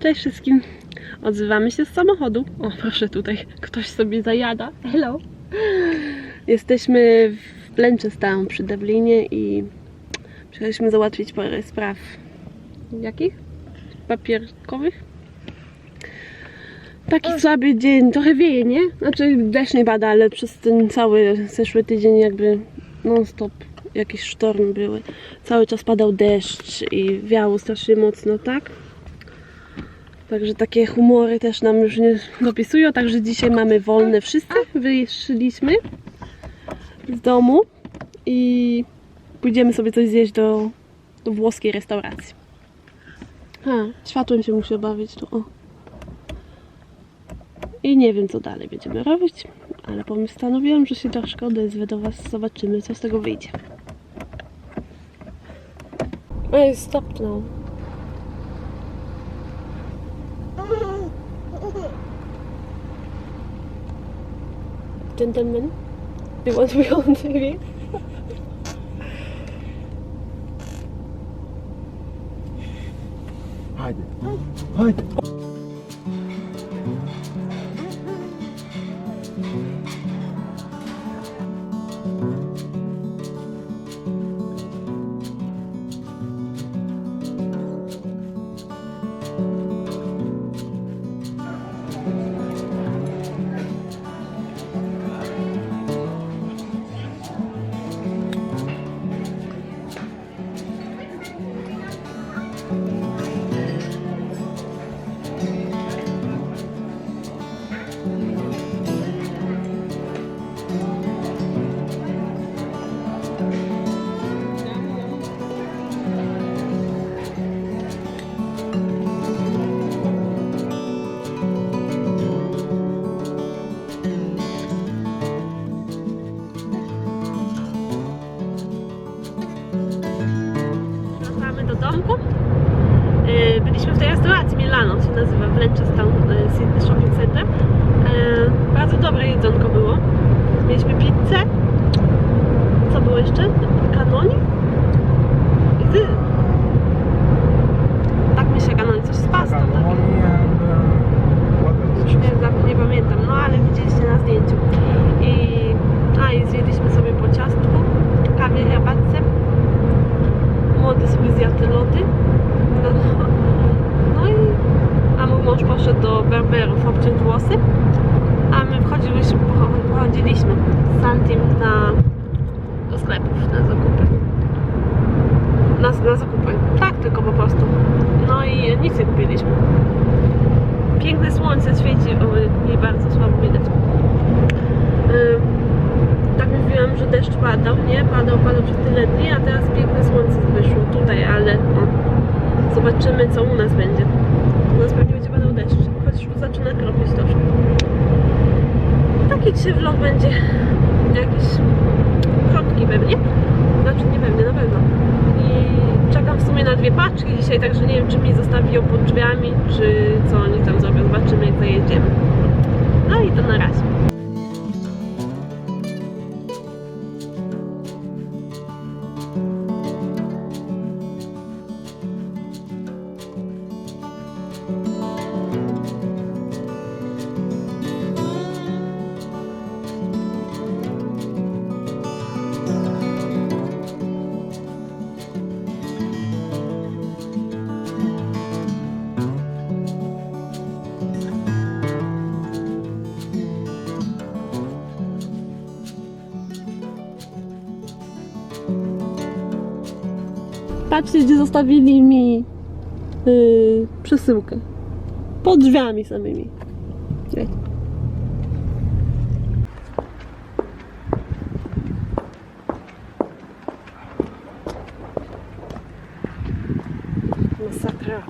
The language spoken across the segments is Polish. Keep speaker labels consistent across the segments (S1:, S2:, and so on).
S1: Cześć wszystkim. Odzywamy się z samochodu. O, proszę tutaj, ktoś sobie zajada. Hello. Jesteśmy w Blanchetown przy Dublinie i przyjechaliśmy załatwić parę spraw. Jakich? Papierkowych? Taki słaby dzień, trochę wieje, nie? Znaczy deszcz nie pada, ale przez ten cały zeszły tydzień jakby non stop jakieś sztormy były. Cały czas padał deszcz i wiało strasznie mocno, tak? Także takie humory też nam już nie dopisują, także dzisiaj mamy wolne wszyscy. Wyszliśmy z domu i pójdziemy sobie coś zjeść do, do włoskiej restauracji. Ha, światłem się muszę bawić tu, o. I nie wiem co dalej będziemy robić, ale postanowiłam, że się troszkę odezwę do Was. Zobaczymy co z tego wyjdzie. Ej, stop now. Gentlemen, do you want to be on TV?
S2: Haydi. Haydi.
S1: Się nazywa Blanchetown yy, City Shopping Center. Yy, Bardzo dobre jedzonko było. Mieliśmy pizzę. Co było jeszcze? Kanoni? I ty. Tak myślę, kanoni, coś z pastą. tak? Już nie, za- nie pamiętam, no ale widzieliście na zdjęciu. I, a, i zjedliśmy sobie po ciastku, kawie, herbatce. Młody sobie zjadł te lody. No, no i a mój mąż poszedł do berberów obciąć włosy. A my wchodziliśmy, pochodziliśmy z Santim na, do sklepów na zakupy. Na, na zakupy. Tak, tylko po prostu. No i nic nie kupiliśmy. Piękne słońce świeci, o, mi bardzo słabo widać. Ym, tak mówiłam, że deszcz padał, nie? Padał, padał przez tyle dni, a teraz piękne słońce wyszło tutaj, ale o, zobaczymy co u nas będzie. U nas pewnie będzie padał deszcz, chociaż już zaczyna kropić troszkę. Taki dzisiaj vlog będzie jakiś krótki pewnie, znaczy nie pewnie, na pewno. I czekam w sumie na dwie paczki dzisiaj, także nie wiem czy mi zostawią pod drzwiami, czy co oni tam zrobią, zobaczymy jak zajedziemy. No i to na razie. Patrzcie, gdzie zostawili mi yy, przesyłkę. Pod drzwiami samymi. Masakra.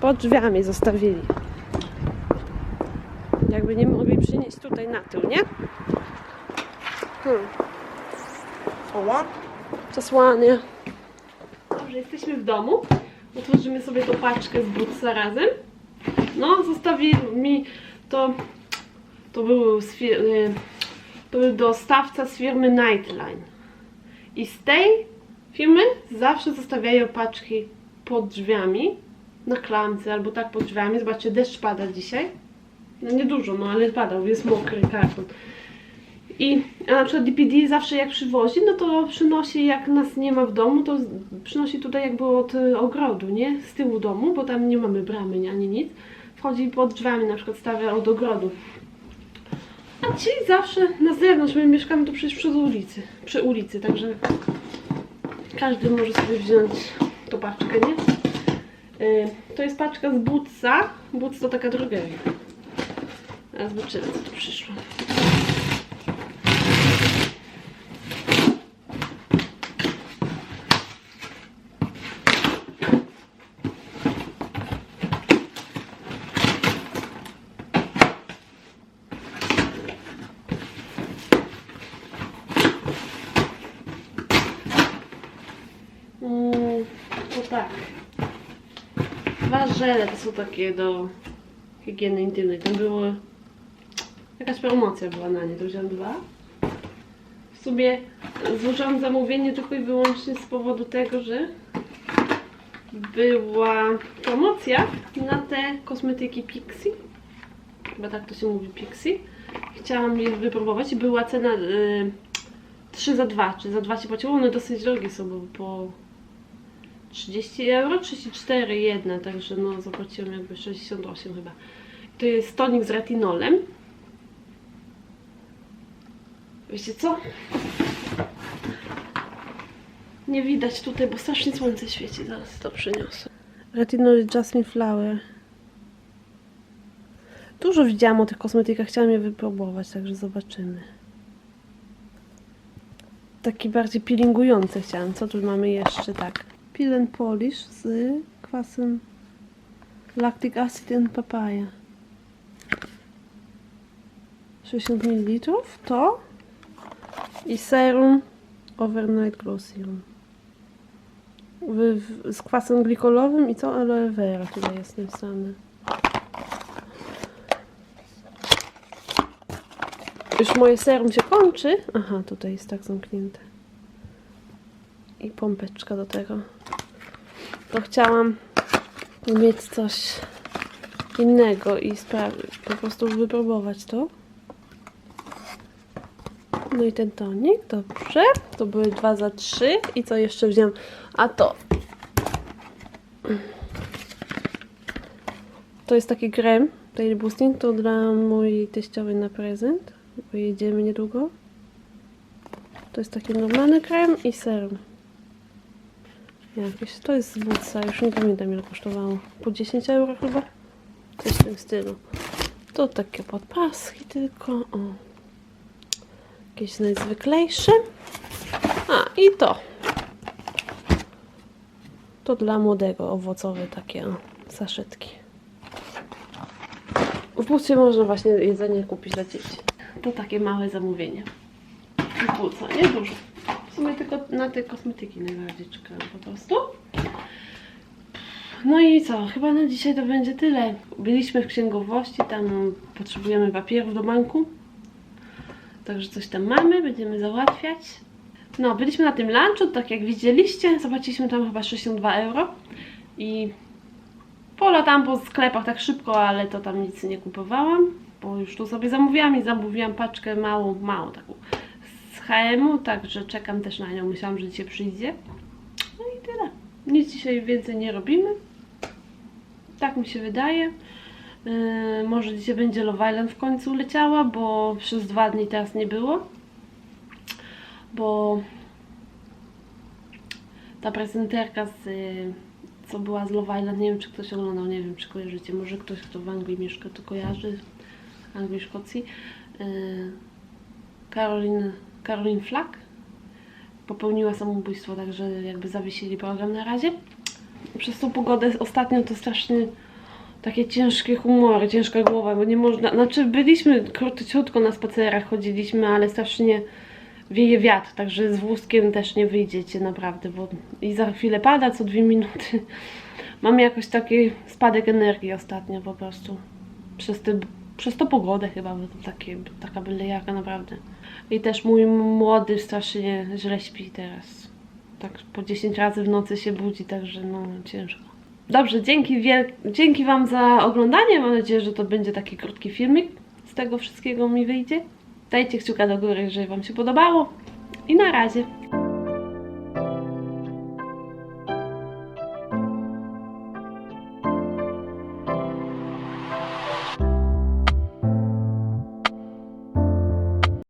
S1: Pod drzwiami zostawili. Jakby nie mogli przynieść tutaj na tył, nie? Hmm. Przesłanie. Dobrze, jesteśmy w domu. Otworzymy sobie tą paczkę z Brooksa razem. No, zostawili mi to. To był, z fir- y, to był dostawca z firmy Nightline. I z tej Firmy zawsze zostawiają paczki pod drzwiami, na klamce albo tak pod drzwiami. Zobaczcie, deszcz pada dzisiaj. No nie dużo, no ale padał, jest mokry karton. I na przykład DPD zawsze jak przywozi, no to przynosi, jak nas nie ma w domu, to przynosi tutaj jakby od y, ogrodu, nie? Z tyłu domu, bo tam nie mamy bramy ani nic. Wchodzi pod drzwiami, na przykład stawia od ogrodu. A ci zawsze na zewnątrz, my mieszkamy tu przecież przy ulicy, przy ulicy, także każdy może sobie wziąć tą paczkę, nie? Y, To jest paczka z Butsa. Boots to taka drogeria. Zobaczymy, co tu przyszło. Mm, to tak. Dwa żele to są takie do higieny intymnej. Tam było... Jakaś promocja była na nie, to wziąłem dwa. W sumie złożyłam zamówienie tylko i wyłącznie z powodu tego, że była promocja na te kosmetyki Pixie. Chyba tak to się mówi Pixie. Chciałam je wypróbować i była cena y, 3 za 2, czy za 2 się płaciło. One dosyć drogie są, bo po 30 euro, 34 jedna, także no zapłaciłam jakby 68 chyba. To jest tonik z retinolem. Wiecie co? Nie widać tutaj, bo strasznie słońce świeci. Zaraz to przyniosę. Retinol Jasmine Flower. Dużo widziałam o tych kosmetykach, chciałam je wypróbować, także zobaczymy. Taki bardziej peelingujący chciałam. Co tu mamy jeszcze? Tak. And polish z kwasem lactic acid and papaya. 60 ml to i serum overnight glow serum. Z kwasem glikolowym i co? Aloe vera tutaj jest napisane. Już moje serum się kończy. Aha, tutaj jest tak zamknięte. I pompeczka do tego. Chciałam mieć coś innego i po prostu wypróbować to. No i ten tonik, dobrze. To były dwa za trzy. I co jeszcze wziąłem? A to. To jest taki krem, Daily Boosting, to dla mojej teściowej na prezent, bo jedziemy niedługo. To jest taki normalny krem i serum. Jakieś, to jest z Bootsa, już nie pamiętam ile kosztowało. Po 10 euro chyba? Coś w tym stylu. To takie podpaski tylko, o. Jakieś najzwyklejsze. A, i to. To dla młodego, owocowe takie o, saszetki. W Bucie można właśnie jedzenie kupić dla dzieci. To takie małe zamówienie. W nie dużo. Na te kosmetyki najbardziej czekałam po prostu. No i co? Chyba na dzisiaj to będzie tyle. Byliśmy w księgowości, tam potrzebujemy papierów do banku. Także coś tam mamy, będziemy załatwiać. No, byliśmy na tym lunchu, tak jak widzieliście. Zobaczyliśmy tam chyba 62 euro. I pola tam po sklepach tak szybko, ale to tam nic nie kupowałam. Bo już tu sobie zamówiłam i zamówiłam paczkę małą, małą taką z HM-u, także czekam też na nią. Myślałam, że dzisiaj przyjdzie. No i tyle. Nic dzisiaj więcej nie robimy. Tak mi się wydaje. Yy, może dzisiaj będzie Love Island w końcu leciała, bo przez dwa dni teraz nie było. Bo ta prezenterka z, y, co była z Love Island, nie wiem czy ktoś oglądał, nie wiem czy kojarzycie, może ktoś kto w Anglii mieszka to kojarzy, Anglii, Szkocji. Yy, Caroline Flack popełniła samobójstwo, także jakby zawiesili program na razie. Przez tą pogodę ostatnio to strasznie takie ciężkie humory, ciężka głowa, bo nie można, znaczy byliśmy króciutko na spacerach, chodziliśmy, ale strasznie wieje wiatr, także z wózkiem też nie wyjdziecie naprawdę, bo i za chwilę pada co dwie minuty. Mam jakoś taki spadek energii ostatnio po prostu. Przez, te, przez tą pogodę chyba, bo to takie, taka byle jaka naprawdę. I też mój młody strasznie źle śpi teraz. tak po 10 razy w nocy się budzi, także no ciężko. Dobrze, dzięki, wiel- dzięki Wam za oglądanie. Mam nadzieję, że to będzie taki krótki filmik. Z tego wszystkiego mi wyjdzie. Dajcie kciuka do góry, jeżeli Wam się podobało. I na razie.